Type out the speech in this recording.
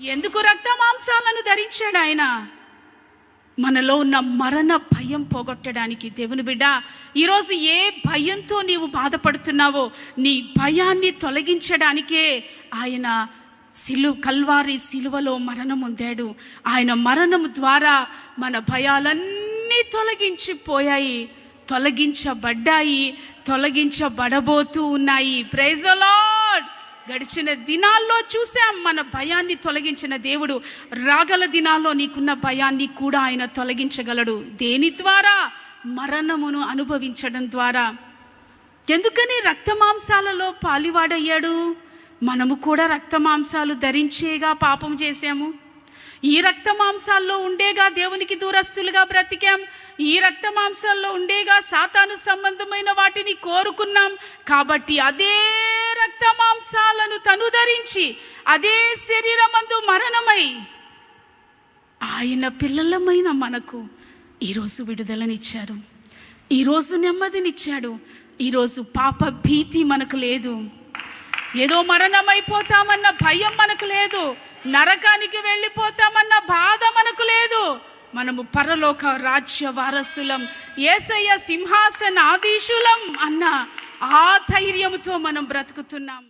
ఎందుకు రక్త మాంసాలను ధరించాడు ఆయన? మనలో ఉన్న మరణ భయం పోగొట్టడానికి దేవుని బిడ్డ ఈరోజు ఏ భయంతో నీవు బాధపడుతున్నావో నీ భయాన్ని తొలగించడానికే ఆయన సిలు కల్వారి సిలువలో మరణం ఉందాడు ఆయన మరణం ద్వారా మన భయాలన్నీ తొలగించిపోయాయి తొలగించబడ్డాయి తొలగించబడబోతూ ఉన్నాయి. ప్రైజ్లో గడిచిన దినాల్లో చూసాం మన భయాన్ని తొలగించిన దేవుడు. రాగల దినాల్లో నీకున్న భయాన్ని కూడా ఆయన తొలగించగలడు. దేని ద్వారా? మరణమును అనుభవించడం ద్వారా. ఎందుకని రక్తమాంసాలలో పాలివాడయ్యాడు? మనము కూడా రక్తమాంసాలు ధరించేగా పాపం చేశాము. ఈ రక్తమాంసాల్లో ఉండేగా దేవునికి దూరస్తులుగా బ్రతికాం. ఈ రక్తమాంసాల్లో ఉండేగా సాతాను సంబంధమైన వాటిని కోరుకున్నాం. కాబట్టి అదే రక్త మాంసాలను తను ధరించి అదే శరీరమందు మరణమై ఆయన పిల్లలమైన మనకు ఈరోజు విడుదలనిచ్చారు. ఈరోజు నెమ్మదినిచ్చాడు. ఈరోజు పాప భీతి మనకు లేదు. ఏదో మరణమైపోతామన్న భయం మనకు లేదు. నరకానికి వెళ్ళిపోతామన్న బాధ మనకు లేదు. మనము పరలోక రాజ్య వారసులం ఏసయ్య సింహాసన ఆదీశులం అన్న ఆ ధైర్యంతో మనం బ్రతుకుతున్నాం.